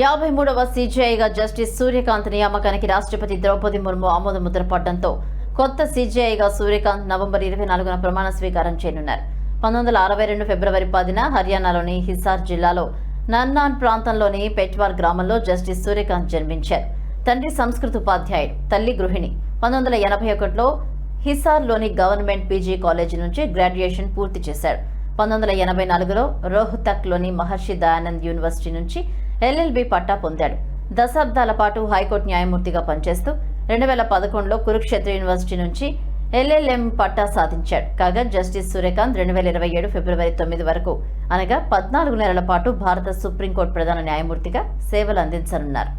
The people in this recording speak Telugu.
యాభై మూడవ సీజీఐగా జస్టిస్ సూర్యకాంత్ నియామకానికి రాష్ట్రపతి ద్రౌపది ముర్ము ఆమోద ముద్ర పడ్డంతో కొత్త సీజీఐగా సూర్యకాంత్ నవంబర్ ఇరవై నాలుగున ప్రమాణ స్వీకారం చేయనున్నారు. పంతొమ్మిది వందల అరవై రెండు ఫిబ్రవరి పదిన హర్యానాలోని హిసార్ జిల్లాలో నన్నాన్ ప్రాంతంలోని పెట్వార్ గ్రామంలో జస్టిస్ సూర్యకాంత్ జన్మించారు. తండ్రి సంస్కృత ఉపాధ్యాయుడు తల్లి గృహిణి. పంతొమ్మిది వందల ఎనభై ఒకటిలో హిసార్లోని గవర్నమెంట్ పీజీ కాలేజీ నుంచి గ్రాడ్యుయేషన్ పూర్తి చేశారు. పంతొమ్మిది వందల ఎనభై నాలుగులో రోహ్తక్లోని మహర్షి దయానంద్ యూనివర్సిటీ నుంచి ఎల్ఎల్బి పట్టా పొందాడు. దశాబ్దాల పాటు హైకోర్టు న్యాయమూర్తిగా పనిచేస్తూ రెండు వేల పదకొండులో కురుక్షేత్ర యూనివర్సిటీ నుంచి ఎల్ఎల్ఎం పట్టా సాధించాడు. కాగా జస్టిస్ సూర్యకాంత్ రెండు వేల ఇరవై ఏడు ఫిబ్రవరి తొమ్మిది వరకు అనగా పద్నాలుగు నెలల పాటు భారత సుప్రీంకోర్టు ప్రధాన న్యాయమూర్తిగా సేవలు అందించనున్నారు.